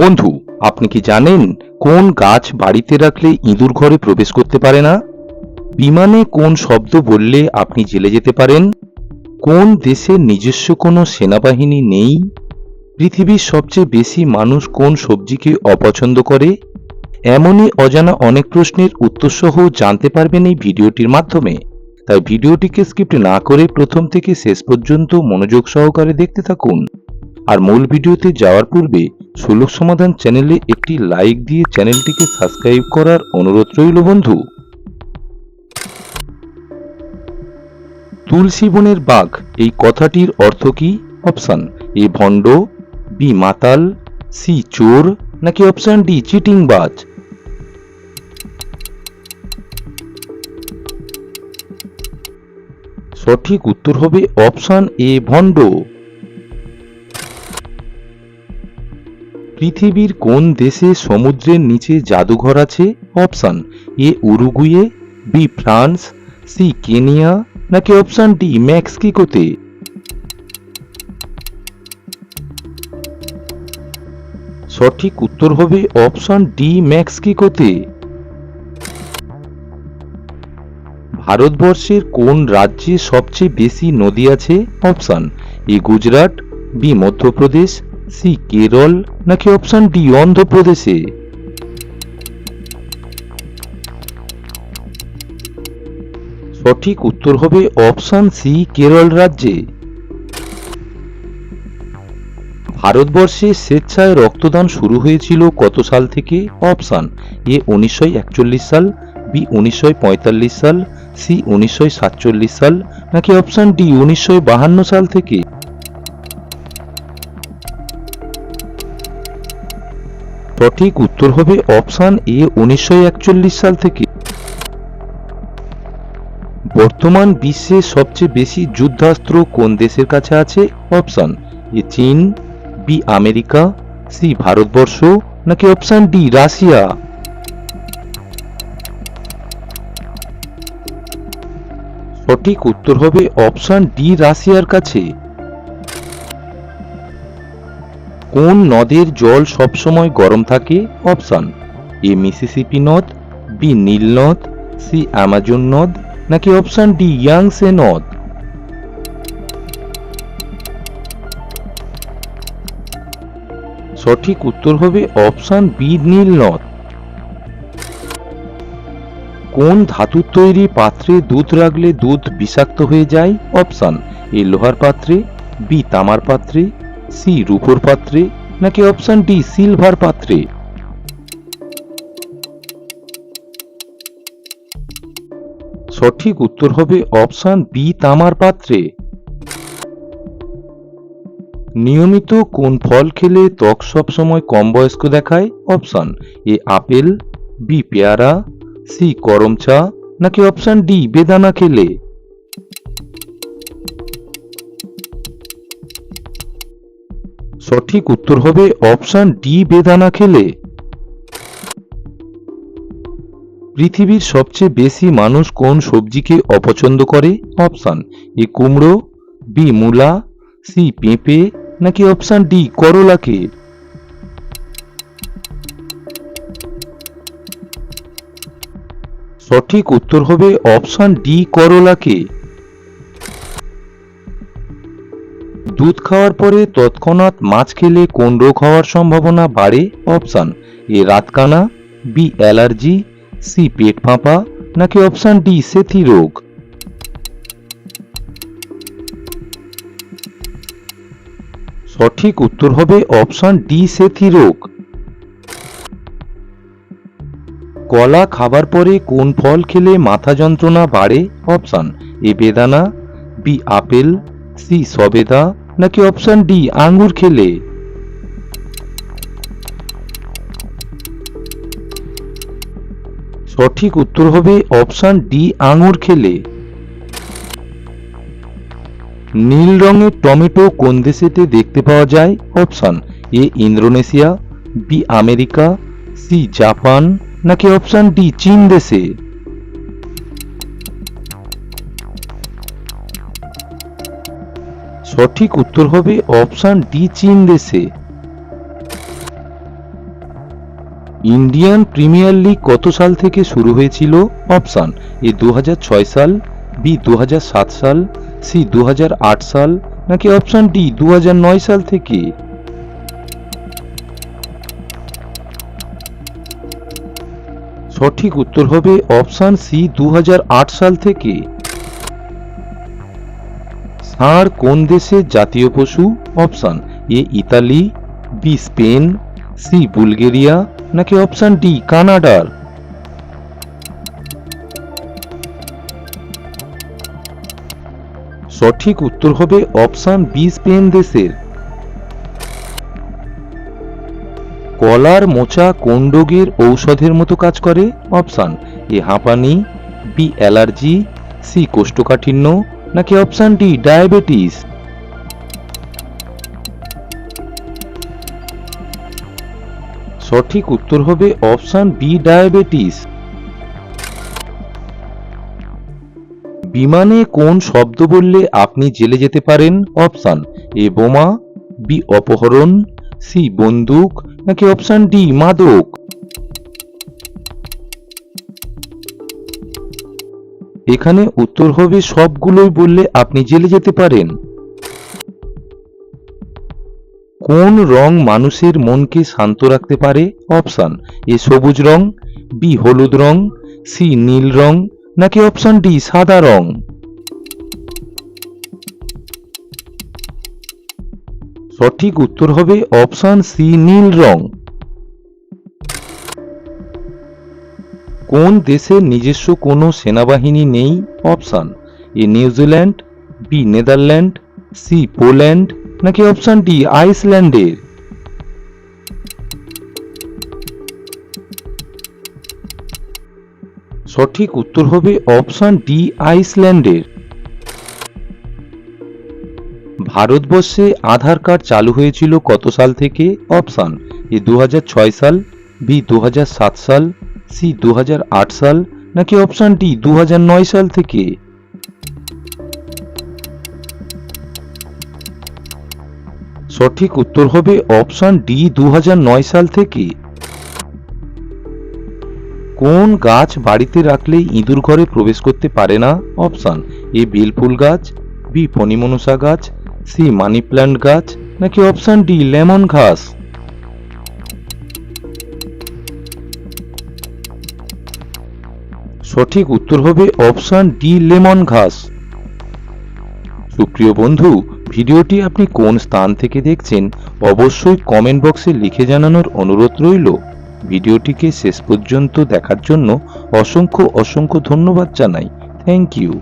বন্ধু, আপনি কি জানেন কোন গাছ বাড়িতে রাখলে ইঁদুর ঘরে প্রবেশ করতে পারে না? বিমানে কোন শব্দ বললে আপনি জেলে যেতে পারেন? কোন দেশের নিজস্ব কোনো সেনাবাহিনী নেই? পৃথিবীর সবচেয়ে বেশি মানুষ কোন সবজিকে অপছন্দ করে? এমনই অজানা অনেক প্রশ্নের উত্তরসহ জানতে পারবেন এই ভিডিওটির মাধ্যমে। তাই ভিডিওটিকে স্কিপ্ট না করে প্রথম থেকে শেষ পর্যন্ত মনোযোগ সহকারে দেখতে থাকুন। আর মূল ভিডিওতে যাওয়ার পূর্বে সুলভ সমাধান চ্যানেলে একটি লাইক দিয়ে চ্যানেলটিকে সাবস্ক্রাইব করার অনুরোধ রইল বন্ধু। তুলসী বনের বাঘ, এই কথাটির অর্থ কি? অপশন এ ভণ্ড বি মাতাল সি চোর, নাকি অপশন ডি চিটিং বাজ? সঠিক উত্তর হবে অপশন এ ভণ্ড। পৃথিবীর কোন দেশে সমুদ্রের নিচে জাদুঘর আছে? Option A Uruguay, B France, C Kenya, নাকি অপশান ডি মেক্সিকোতে? সঠিক উত্তর হবে অপশন ডি মেক্সিকোতে। ভারতবর্ষের কোন রাজ্যে সবচেয়ে বেশি নদী আছে? Option A Gujarat, B Madhya Pradesh C, Kerala, নাকি অপশন ডি অন্ধ্রপ্রদেশে? সঠিক উত্তর হবে অপশন সি কেরল রাজ্যে। ভারতবর্ষে স্বেচ্ছায় রক্তদান শুরু হয়েছিল কত সাল থেকে? অপশন এ উনিশশো একচল্লিশ সাল বি উনিশশো পঁয়তাল্লিশ সাল সি উনিশশো সাতচল্লিশ সাল, নাকি অপশন ডি উনিশশো সাল থেকে? সঠিক উত্তর হবে অপশন এ, উনিশশো একচল্লিশ সাল থেকে। বর্তমান বিশ্বে সবচেয়ে বেশি যুদ্ধাস্ত্র কোন দেশের কাছে আছে? অপশন এ, চীন, বি, আমেরিকা, সি, ভারতবর্ষ, নাকি অপশন ডি, রাশিয়া? সঠিক উত্তর হবে অপশন ডি, রাশিয়ার কাছে। কোন নদের জল সবসময় গরম থাকে? অপশন, এ মিসিসিপি নদ, বি নীল নদ, সি অ্যামাজন নদ, নাকি অপশন ডি ইয়াংসে নদ? সঠিক উত্তর হবে অপশন বি নীল নদ। কোন ধাতুর তৈরি পাত্রে দুধ রাখলে দুধ বিষাক্ত হয়ে যায়? অপশন, এ লোহার পাত্রে, বি তামার পাত্রে সি রূপোর পাত্রে নাকি অপশন ডি সিলভার পাত্রে? সঠিক উত্তর হবে অপশন বি তামার পাত্রে। নিয়মিত কোন ফল খেলে ত্বক সবসময় কম বয়স্ক দেখায়? অপশন এ আপেল বি পেয়ারা সি করম চা, নাকি অপশন ডি বেদানা খেলে? সঠিক উত্তর হবে অপশন ডি বেদানা খেলে। পৃথিবীর সবচেয়ে বেশি মানুষ কোন সবজিকে অপছন্দ করে? অপশন এ কুমড়ো, বি মূলা, সি পেঁপে, নাকি অপশন ডি করলাকে? সঠিক উত্তর হবে অপশন ডি করলাকে। দুধ খাওয়ার পরে তৎক্ষণাৎ মাছ খেলে কোন রোগ হওয়ার সম্ভাবনা বাড়ে? অপশান এ রাতকানা বি অ্যালার্জি সি পেট ফাঁপা, নাকি অপশান ডি সেথি রোগ? সঠিক উত্তর হবে অপশান ডি সেথি রোগ। কলা খাবার পরে কোন ফল খেলে মাথা যন্ত্রণা বাড়ে? অপশান এ বেদানা বি আপেল সি সবেদা নাকি অপশন ডি আঙ্গুর খেলে। সঠিক উত্তর হবে অপশন ডি আঙুর খেলে। নীল রঙের টমেটো কোন দেশেতে দেখতে পাওয়া যায়? Option A Indonesia B America C Japan, নাকি অপশন ডি চীন দেশে? সঠিক উত্তর হবে অপশন ডি, চীন দেশে। ইন্ডিয়ান প্রিমিয়ার লিগ কত সাল থেকে শুরু হয়েছিল? অপশান এ দু হাজার ছয় সাল, বি দুহাজার সাত সাল, সি দুহাজার আট সাল, নাকি অপশান ডি দু হাজার নয় সাল থেকে? সঠিক উত্তর হবে অপশান সি দু হাজার আট সাল থেকে। ষাঁড় কোন দেশের জাতীয় পশু? Option A Italy, B Spain, C Bulgaria, নাকি অপশান ডি কানাডার? সঠিক উত্তর হবে অপশান বি স্পেন দেশের। কলার মোচা কোন রোগের ঔষধের মতো কাজ করে? অপশান এ হাঁপানি, বি অ্যালার্জি, সি কোষ্ঠকাঠিন্য নাকি অপশান ডি ডায়াবেটিস সঠিক উত্তর হবে অপশান বি ডায়াবেটিস বিমানে কোন শব্দ বললে আপনি জেলে যেতে পারেন? অপশান এ বোমা বি অপহরণ সি বন্দুক, নাকি অপশান ডি মাদক? এখানে উত্তর হবে সবগুলোই বললে আপনি জেলে যেতে পারেন। কোন রং মানুষের মনকে শান্ত রাখতে পারে? অপশান, এ সবুজ রং, বি হলুদ রং, সি নীল রং, নাকি অপশান ডি সাদা রং? সঠিক উত্তর হবে অপশান সি নীল রং। কোন দেশের নিজস্ব কোনো সেনাবাহিনী নেই? Option A New Zealand, B Netherland, C Poland, নাকি অপশান ডি আইসল্যান্ডের? সঠিক উত্তর হবে অপশান ডি আইসল্যান্ডের। ভারতবর্ষে আধার কার্ড চালু হয়েছিল কত সাল থেকে? অপশান এ দু হাজার ছয় সাল, বি দু হাজার সাত সাল সি দু হাজার আট সাল নাকি অপশান ডি দু হাজার নয় সাল থেকে? সঠিক উত্তর হবে অপশান ডি দু হাজার নয় সাল থেকে। কোন গাছ বাড়িতে রাখলে ইঁদুর ঘরে প্রবেশ করতে পারে না? অপশান এ বেলফুল গাছ বি ফণিমনসা গাছ সি মানি প্ল্যান্ট গাছ, নাকি অপশান ডি লেমন ঘাস? সঠিক উত্তর হবে অপশান ডি, লেমন ঘাস। সুপ্রিয় বন্ধু, ভিডিওটি আপনি কোন স্থান থেকে দেখছেন, অবশ্যই কমেন্ট বক্সে লিখে জানানোর অনুরোধ রইল। ভিডিওটিকে শেষ পর্যন্ত দেখার জন্য অসংখ্য অসংখ্য ধন্যবাদ জানাই। Thank you.